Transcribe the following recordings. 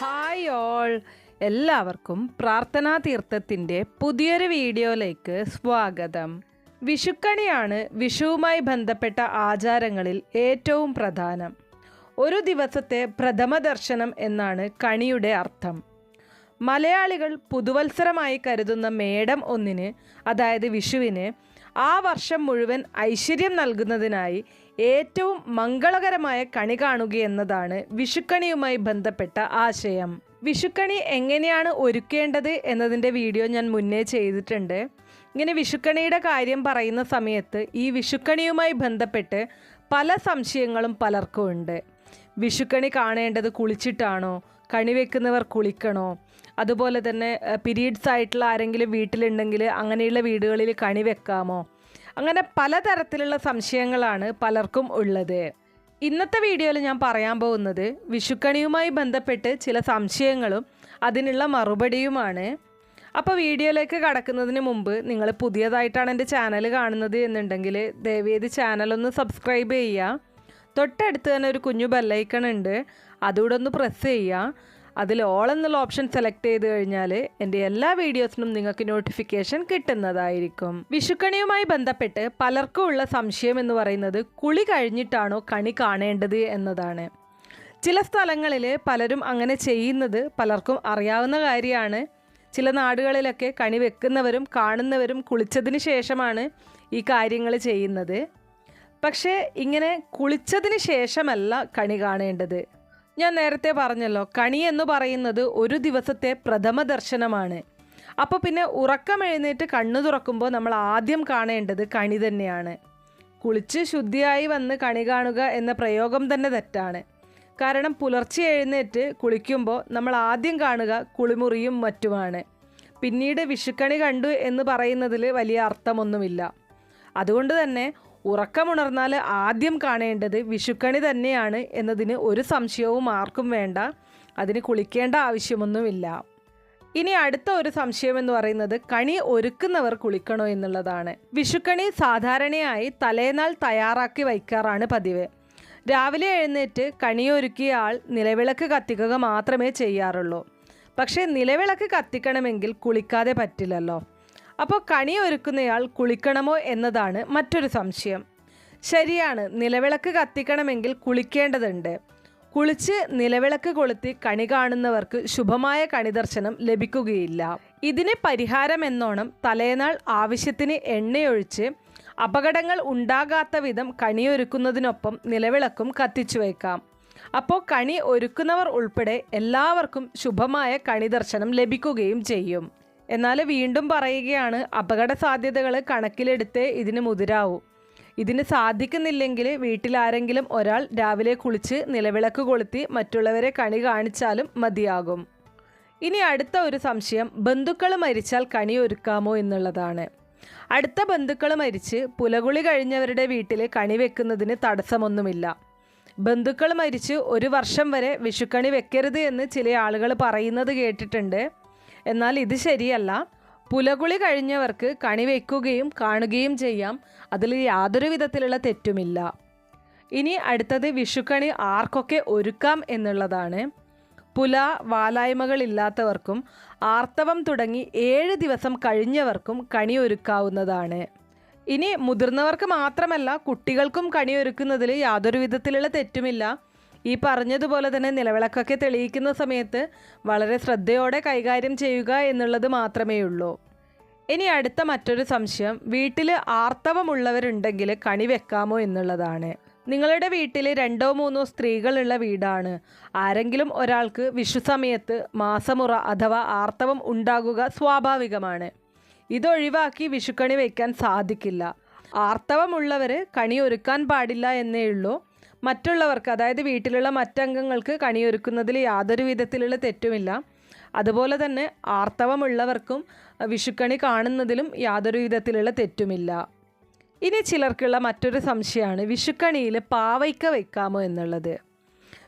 Hi all എല്ലാവർക്കും പ്രാർത്ഥനാ തീർത്ഥത്തിന്റെ പുതിയൊരു വീഡിയോയിലേക്ക് സ്വാഗതം. വിഷുക്കണിയാണ് വിഷുവുമായി ബന്ധപ്പെട്ട ആചാരങ്ങളിൽ ഏറ്റവും പ്രധാനം. ഒരു ദിവസത്തെ പ്രഥമ ദർശനം എന്നാണ് കണിയുടെ അർത്ഥം. മലയാളികൾ പുതുവത്സരമായി കരുതുന്ന മേടം ഒന്നിന് അതായത് വിഷുവിന് ആ വർഷം മുഴുവൻ ഐശ്വര്യം നൽകുന്നതിനായി ഏറ്റവും മംഗളകരമായ കണി കാണുക എന്നതാണ് വിഷുക്കണിയുമായി ബന്ധപ്പെട്ട ആശയം. വിഷുക്കണി എങ്ങനെയാണ് ഒരുക്കേണ്ടത് എന്നതിന്റെ വീഡിയോ ഞാൻ മുന്നേ ചെയ്തിട്ടുണ്ട്. ഇങ്ങനെ വിഷുക്കണിയുടെ കാര്യം പറയുന്ന സമയത്ത് ഈ വിഷുക്കണിയുമായി ബന്ധപ്പെട്ട് പല സംശയങ്ങളും പലർക്കും ഉണ്ട്. വിഷുക്കണി കാണേണ്ടത് കുളിച്ചിട്ടാണോ? കണി വെക്കുന്നവർ കുളിക്കണോ? അതുപോലെ തന്നെ പീരീഡ്സ് ആയിട്ടുള്ള ആരെങ്കിലും വീട്ടിലുണ്ടെങ്കിൽ അങ്ങനെയുള്ള വീടുകളിൽ കണി വെക്കാമോ? അങ്ങനെ പലതരത്തിലുള്ള സംശയങ്ങളാണ് പലർക്കും ഉള്ളത്. ഇന്നത്തെ വീഡിയോയിൽ ഞാൻ പറയാൻ പോകുന്നത് വിഷുക്കണിയുമായി ബന്ധപ്പെട്ട് ചില സംശയങ്ങളും അതിനുള്ള മറുപടിയുമാണ്. അപ്പോൾ വീഡിയോയിലേക്ക് കടക്കുന്നതിന് മുമ്പ് നിങ്ങൾ പുതിയതായിട്ടാണ് എന്റെ ചാനൽ കാണുന്നത് എന്നുണ്ടെങ്കിൽ ദയവേത് ചാനലൊന്ന് സബ്സ്ക്രൈബ് ചെയ്യുക. തൊട്ടടുത്ത് തന്നെ ഒരു കുഞ്ഞു ബെല്ലൈക്കൺ ഉണ്ട്. അതുകൂടെ ഒന്ന് പ്രസ് ചെയ്യുക. അതിൽ ഓൾ എന്നുള്ള ഓപ്ഷൻ സെലക്ട് ചെയ്ത് കഴിഞ്ഞാൽ എന്റെ എല്ലാ വീഡിയോസിനും നിങ്ങൾക്ക് നോട്ടിഫിക്കേഷൻ കിട്ടുന്നതായിരിക്കും. വിഷുക്കണിയുമായി ബന്ധപ്പെട്ട് പലർക്കും ഉള്ള സംശയം എന്ന് പറയുന്നത് കുളി കഴിഞ്ഞിട്ടാണോ കണി കാണേണ്ടത് എന്നതാണ്. ചില സ്ഥലങ്ങളിൽ പലരും അങ്ങനെ ചെയ്യുന്നത് പലർക്കും അറിയാവുന്ന കാര്യമാണ്. ചില നാടുകളിലൊക്കെ കണി വെക്കുന്നവരും കാണുന്നവരും കുളിച്ചതിന് ശേഷമാണ് ഈ കാര്യങ്ങൾ ചെയ്യുന്നത്. പക്ഷേ ഇങ്ങനെ കുളിച്ചതിന് ശേഷമല്ല കണി കാണേണ്ടത്. ഞാൻ നേരത്തെ പറഞ്ഞല്ലോ കണി എന്ന് പറയുന്നത് ഒരു ദിവസത്തെ പ്രഥമ ദർശനമാണ്. അപ്പോൾ പിന്നെ ഉറക്കം എഴുന്നേറ്റ് കണ്ണു തുറക്കുമ്പോൾ നമ്മൾ ആദ്യം കാണേണ്ടത് കണി തന്നെയാണ്. കുളിച്ച് ശുദ്ധിയായി വന്ന് കണി കാണുക എന്ന പ്രയോഗം തന്നെ തെറ്റാണ്. കാരണം പുലർച്ചെ എഴുന്നേറ്റ് കുളിക്കുമ്പോൾ നമ്മൾ ആദ്യം കാണുക കുളിമുറിയും മറ്റുമാണ്. പിന്നീട് വിഷുക്കണി കണ്ടു എന്ന് പറയുന്നതിൽ വലിയ അർത്ഥമൊന്നുമില്ല. അതുകൊണ്ട് തന്നെ ഉറക്കമുണർന്നാൽ ആദ്യം കാണേണ്ടത് വിഷുക്കണി തന്നെയാണ് എന്നതിന് ഒരു സംശയവും ആർക്കും വേണ്ട. അതിന് കുളിക്കേണ്ട ആവശ്യമൊന്നുമില്ല. ഇനി അടുത്ത ഒരു സംശയം എന്ന് പറയുന്നത് കണി ഒരുക്കുന്നവർ കുളിക്കണോ എന്നുള്ളതാണ്. വിഷുക്കണി സാധാരണയായി തലേനാൾ തയ്യാറാക്കി വയ്ക്കാറാണ് പതിവ്. രാവിലെ എഴുന്നേറ്റ് കണിയൊരുക്കിയ ആൾ നിലവിളക്ക് കത്തിക്കുക മാത്രമേ ചെയ്യാറുള്ളൂ. പക്ഷേ നിലവിളക്ക് കത്തിക്കണമെങ്കിൽ കുളിക്കാതെ പറ്റില്ലല്ലോ. അപ്പോൾ കണി ഒരുക്കുന്നയാൾ കുളിക്കണമോ എന്നതാണ് മറ്റൊരു സംശയം. ശരിയാണ് നിലവിളക്ക് കത്തിക്കണമെങ്കിൽ കുളിക്കേണ്ടതുണ്ട്. കുളിച്ച് നിലവിളക്ക് കൊളുത്തി കണി കാണുന്നവർക്ക് ശുഭമായ കണിദർശനം ലഭിക്കുകയില്ല. ഇതിന് പരിഹാരം എന്നോണം തലേനാൾ ആവശ്യത്തിന് എണ്ണയൊഴിച്ച് അപകടങ്ങൾ ഉണ്ടാകാത്ത വിധം കണിയൊരുക്കുന്നതിനൊപ്പം നിലവിളക്കും കത്തിച്ചു വയ്ക്കാം അപ്പോൾ കണി ഒരുക്കുന്നവർ ഉൾപ്പെടെ എല്ലാവർക്കും ശുഭമായ കണിദർശനം ലഭിക്കുകയും ചെയ്യും. എന്നാൽ വീണ്ടും പറയുകയാണ് അപകട സാധ്യതകൾ കണക്കിലെടുത്ത് ഇതിന് മുതിരാവൂ. ഇതിന് സാധിക്കുന്നില്ലെങ്കിൽ വീട്ടിലാരെങ്കിലും ഒരാൾ രാവിലെ കുളിച്ച് നിലവിളക്ക് കൊളുത്തി മറ്റുള്ളവരെ കണി കാണിച്ചാലും മതിയാകും. ഇനി അടുത്ത ഒരു സംശയം ബന്ധുക്കൾ മരിച്ചാൽ കണി ഒരുക്കാമോ എന്നുള്ളതാണ്. അടുത്ത ബന്ധുക്കൾ മരിച്ച് പുലകുളി കഴിഞ്ഞവരുടെ വീട്ടിൽ കണി വെക്കുന്നതിന് തടസ്സമൊന്നുമില്ല. ബന്ധുക്കൾ മരിച്ച് ഒരു വർഷം വരെ വിഷുക്കണി വെക്കരുത് എന്ന് ചില ആളുകൾ പറയുന്നത് കേട്ടിട്ടുണ്ട്. എന്നാൽ ഇത് ശരിയല്ല. പുലകുളി കഴിഞ്ഞവർക്ക് കണി വയ്ക്കുകയും കാണുകയും ചെയ്യാം. അതിൽ യാതൊരു വിധത്തിലുള്ള തെറ്റുമില്ല. ഇനി അടുത്തത് വിഷുക്കണി ആർക്കൊക്കെ ഒരുക്കാം എന്നുള്ളതാണ്. പുല വാലായ്മകളില്ലാത്തവർക്കും ആർത്തവം തുടങ്ങി ഏഴ് ദിവസം കഴിഞ്ഞവർക്കും കണി ഒരുക്കാവുന്നതാണ്. ഇനി മുതിർന്നവർക്ക് മാത്രമല്ല കുട്ടികൾക്കും കണി ഒരുക്കുന്നതിൽ യാതൊരു വിധത്തിലുള്ള തെറ്റുമില്ല. ഈ പറഞ്ഞതുപോലെ തന്നെ നിലവിളക്കൊക്കെ തെളിയിക്കുന്ന സമയത്ത് വളരെ ശ്രദ്ധയോടെ കൈകാര്യം ചെയ്യുക എന്നുള്ളത് മാത്രമേ ഉള്ളൂ ഇനി അടുത്ത മറ്റൊരു സംശയം വീട്ടിൽ ആർത്തവമുള്ളവരുണ്ടെങ്കിൽ കണി വെക്കാമോ എന്നുള്ളതാണ്. നിങ്ങളുടെ വീട്ടിൽ രണ്ടോ മൂന്നോ സ്ത്രീകളുള്ള വീടാണ്. ആരെങ്കിലും ഒരാൾക്ക് വിഷു സമയത്ത് മാസമുറ അഥവാ ആർത്തവം ഉണ്ടാകുക സ്വാഭാവികമാണ്. ഇതൊഴിവാക്കി വിഷുക്കണി വയ്ക്കാൻ സാധിക്കില്ല. ആർത്തവമുള്ളവർ കണി ഒരുക്കാൻ പാടില്ല എന്നേ ഉള്ളൂ മറ്റുള്ളവർക്ക് അതായത് വീട്ടിലുള്ള മറ്റംഗങ്ങൾക്ക് കണിയൊരുക്കുന്നതിൽ യാതൊരു വിധത്തിലുള്ള തെറ്റുമില്ല. അതുപോലെ തന്നെ ആർത്തവമുള്ളവർക്കും വിഷുക്കണി കാണുന്നതിലും യാതൊരു വിധത്തിലുള്ള തെറ്റുമില്ല. ഇനി ചിലർക്കുള്ള മറ്റൊരു സംശയമാണ് വിഷുക്കണിയിൽ പാവയ്ക്ക വയ്ക്കാമോ എന്നുള്ളത്.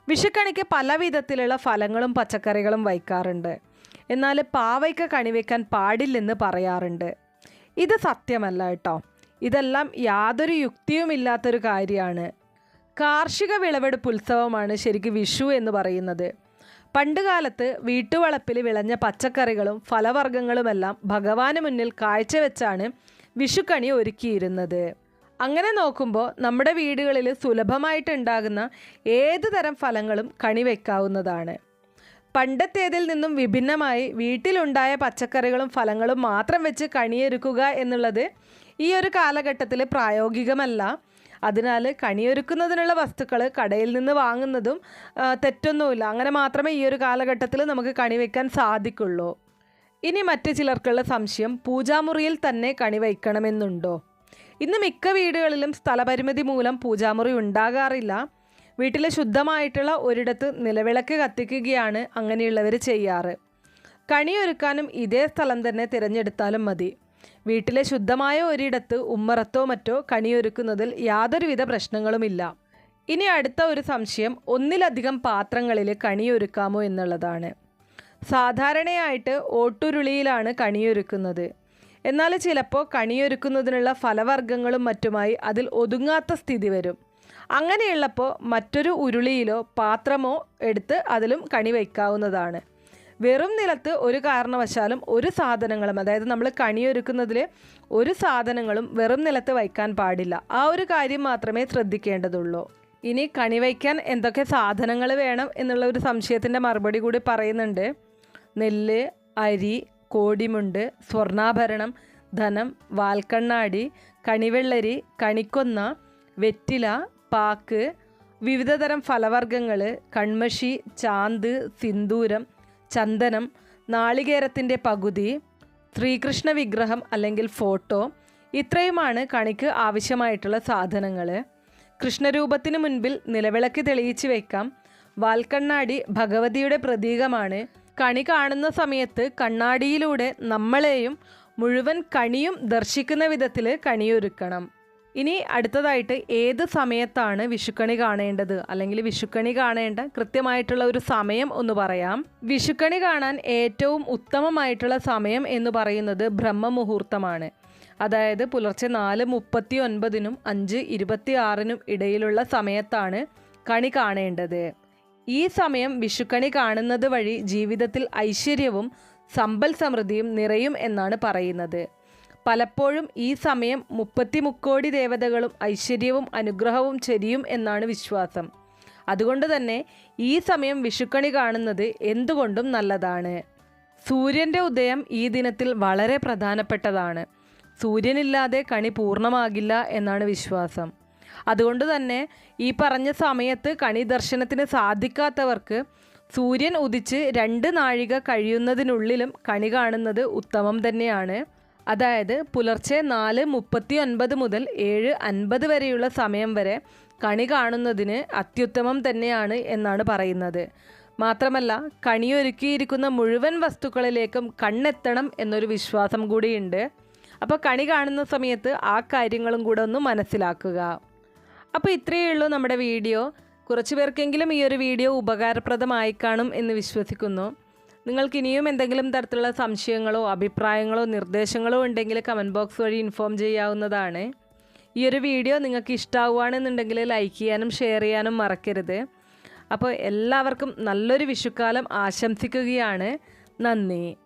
വിഷുക്കണിക്ക് പല വിധത്തിലുള്ള ഫലങ്ങളും പച്ചക്കറികളും വയ്ക്കാറുണ്ട്. എന്നാൽ പാവയ്ക്ക കണി വയ്ക്കാൻ പാടില്ലെന്ന് പറയാറുണ്ട്. ഇത് സത്യമല്ല കേട്ടോ. ഇതെല്ലാം യാതൊരു യുക്തിയുമില്ലാത്തൊരു കാര്യമാണ്. കാർഷിക വിളവെടുപ്പ് ഉത്സവമാണ് ശരിക്കും വിഷു എന്ന് പറയുന്നത്. പണ്ടുകാലത്ത് വീട്ടുവളപ്പിൽ വിളഞ്ഞ പച്ചക്കറികളും ഫലവർഗങ്ങളുമെല്ലാം ഭഗവാന് മുന്നിൽ കാഴ്ചവെച്ചാണ് വിഷുക്കണി ഒരുക്കിയിരുന്നത്. അങ്ങനെ നോക്കുമ്പോൾ നമ്മുടെ വീടുകളിൽ സുലഭമായിട്ടുണ്ടാകുന്ന ഏത് തരം ഫലങ്ങളും കണി വയ്ക്കാവുന്നതാണ് പണ്ടത്തേതിൽ നിന്നും വിഭിന്നമായി വീട്ടിലുണ്ടായ പച്ചക്കറികളും ഫലങ്ങളും മാത്രം വെച്ച് കണിയൊരുക്കുക എന്നുള്ളത് ഈ ഒരു കാലഘട്ടത്തിൽ പ്രായോഗികമല്ല. അതിനാൽ കണിയൊരുക്കുന്നതിനുള്ള വസ്തുക്കൾ കടയിൽ നിന്ന് വാങ്ങുന്നതും തെറ്റൊന്നുമില്ല. അങ്ങനെ മാത്രമേ ഈ ഒരു കാലഘട്ടത്തിൽ നമുക്ക് കണി വയ്ക്കാൻ സാധിക്കുള്ളൂ. ഇനി മറ്റ് ചിലർക്കുള്ള സംശയം പൂജാമുറിയിൽ തന്നെ കണി വയ്ക്കണമെന്നുണ്ടോ ഇന്ന് മിക്ക വീടുകളിലും സ്ഥലപരിമിതി മൂലം പൂജാമുറി ഉണ്ടാകാറില്ല. വീട്ടിലെ ശുദ്ധമായിട്ടുള്ള ഒരിടത്ത് നിലവിളക്ക് കത്തിക്കുകയാണ് അങ്ങനെയുള്ളവർ ചെയ്യാറ്. കണിയൊരുക്കാനും ഇതേ സ്ഥലം തന്നെ തിരഞ്ഞെടുത്താലും മതി. വീട്ടിലെ ശുദ്ധമായ ഒരിടത്ത് ഉമ്മറത്തോ മറ്റോ കണിയൊരുക്കുന്നതിൽ യാതൊരുവിധ പ്രശ്നങ്ങളുമില്ല. ഇനി അടുത്ത ഒരു സംശയം ഒന്നിലധികം പാത്രങ്ങളിൽ കണിയൊരുക്കാമോ എന്നുള്ളതാണ്. സാധാരണയായിട്ട് ഓട്ടുരുളിയിലാണ് കണിയൊരുക്കുന്നത്. എന്നാൽ ചിലപ്പോൾ കണിയൊരുക്കുന്നതിനുള്ള ഫലവർഗങ്ങളും മറ്റുമായി അതിൽ ഒതുങ്ങാത്ത സ്ഥിതി വരും. അങ്ങനെയുള്ളപ്പോൾ മറ്റൊരു ഉരുളിയിലോ പാത്രമോ എടുത്ത് അതിലും കണി വയ്ക്കാവുന്നതാണ്. വെറും നിലത്ത് ഒരു കാരണവശാലും ഒരു സാധനങ്ങളും അതായത് നമ്മൾ കണിയൊരുക്കുന്നതിൽ ഒരു സാധനങ്ങളും വെറും നിലത്ത് വയ്ക്കാൻ പാടില്ല. ആ ഒരു കാര്യം മാത്രമേ ശ്രദ്ധിക്കേണ്ടതുള്ളൂ. ഇനി കണി വയ്ക്കാൻ എന്തൊക്കെ സാധനങ്ങൾ വേണം എന്നുള്ള ഒരു സംശയത്തിന്റെ മറുപടി കൂടി പറയുന്നുണ്ട്. നെല്ല് അരി കോടിമുണ്ട് സ്വർണാഭരണം ധനം വാൽക്കണ്ണാടി കണിവെള്ളരി കണിക്കൊന്ന വെറ്റില പാക്ക് വിവിധതരം ഫലവർഗങ്ങൾ കൺമഷി ചാന്ത് സിന്ദൂരം ചന്ദനം നാളികേരത്തിന്റെ പകുതി ശ്രീകൃഷ്ണ വിഗ്രഹം അല്ലെങ്കിൽ ഫോട്ടോ ഇത്രയുമാണ് കണിക്ക് ആവശ്യമായിട്ടുള്ള സാധനങ്ങൾ. കൃഷ്ണരൂപത്തിന് മുൻപിൽ നിലവിളക്ക് തെളിയിച്ച് വയ്ക്കാം വാൽക്കണ്ണാടി ഭഗവതിയുടെ പ്രതീകമാണ്. കണി കാണുന്ന സമയത്ത് കണ്ണാടിയിലൂടെ നമ്മളെയും മുഴുവൻ കണിയും ദർശിക്കുന്ന വിധത്തിൽ കണിയൊരുക്കണം. ഇനി അടുത്തതായിട്ട് ഏത് സമയത്താണ് വിഷുക്കണി കാണേണ്ടത്? അല്ലെങ്കിൽ വിഷുക്കണി കാണേണ്ട കൃത്യമായിട്ടുള്ള ഒരു സമയം ഒന്ന് പറയാം. വിഷുക്കണി കാണാൻ ഏറ്റവും ഉത്തമമായിട്ടുള്ള സമയം എന്ന് പറയുന്നത് ബ്രഹ്മമുഹൂർത്തമാണ്. അതായത് പുലർച്ചെ നാല് മുപ്പത്തി ഒൻപതിനും അഞ്ച് ഇരുപത്തി ആറിനും ഇടയിലുള്ള സമയത്താണ് കണി കാണേണ്ടത്. ഈ സമയം വിഷുക്കണി കാണുന്നത് വഴി ജീവിതത്തിൽ ഐശ്വര്യവും സമ്പൽ സമൃദ്ധിയും നിറയും എന്നാണ് പറയുന്നത്. പലപ്പോഴും ഈ സമയം മുപ്പത്തി മുക്കോടി ദേവതകളും ഐശ്വര്യവും അനുഗ്രഹവും ചെരിയും എന്നാണ് വിശ്വാസം. അതുകൊണ്ട് തന്നെ ഈ സമയം വിഷുക്കണി കാണുന്നത് എന്തുകൊണ്ടും നല്ലതാണ്. സൂര്യന്റെ ഉദയം ഈ ദിനത്തിൽ വളരെ പ്രധാനപ്പെട്ടതാണ്. സൂര്യനില്ലാതെ കണി പൂർണമാകില്ല എന്നാണ് വിശ്വാസം. അതുകൊണ്ട് തന്നെ ഈ പറഞ്ഞ സമയത്ത് കണി ദർശനത്തിന് സാധിക്കാത്തവർക്ക് സൂര്യൻ ഉദിച്ച് രണ്ട് നാഴിക കഴിയുന്നതിനുള്ളിലും കണി കാണുന്നത് ഉത്തമം തന്നെയാണ്. അതായത് പുലർച്ചെ നാല് മുപ്പത്തി ഒൻപത് മുതൽ ഏഴ് അൻപത് വരെയുള്ള സമയം വരെ കണി കാണുന്നതിന് അത്യുത്തമം തന്നെയാണ് എന്നാണ് പറയുന്നത്. മാത്രമല്ല കണിയൊരുക്കിയിരിക്കുന്ന മുഴുവൻ വസ്തുക്കളിലേക്കും കണ്ണെത്തണം എന്നൊരു വിശ്വാസം കൂടിയുണ്ട്. അപ്പോൾ കണി കാണുന്ന സമയത്ത് ആ കാര്യങ്ങളും കൂടെ ഒന്ന് മനസ്സിലാക്കുക. അപ്പോൾ ഇത്രയേ ഉള്ളൂ നമ്മുടെ വീഡിയോ. കുറച്ച് പേർക്കെങ്കിലും ഈ ഒരു വീഡിയോ ഉപകാരപ്രദമായി കാണും എന്ന് വിശ്വസിക്കുന്നു. നിങ്ങൾക്ക് ഇനിയും എന്തെങ്കിലും തരത്തിലുള്ള സംശയങ്ങളോ അഭിപ്രായങ്ങളോ നിർദ്ദേശങ്ങളോ ഉണ്ടെങ്കിൽ കമന്റ് ബോക്സ് വഴി ഇൻഫോം ചെയ്യാവുന്നതാണ്. ഈ ഒരു വീഡിയോ നിങ്ങൾക്ക് ഇഷ്ടമാവുകയാണെന്നുണ്ടെങ്കിൽ ലൈക്ക് ചെയ്യാനും ഷെയർ ചെയ്യാനും മറക്കരുത്. അപ്പോൾ എല്ലാവർക്കും നല്ലൊരു വിഷുക്കാലം ആശംസിക്കുകയാണ്. നന്ദി.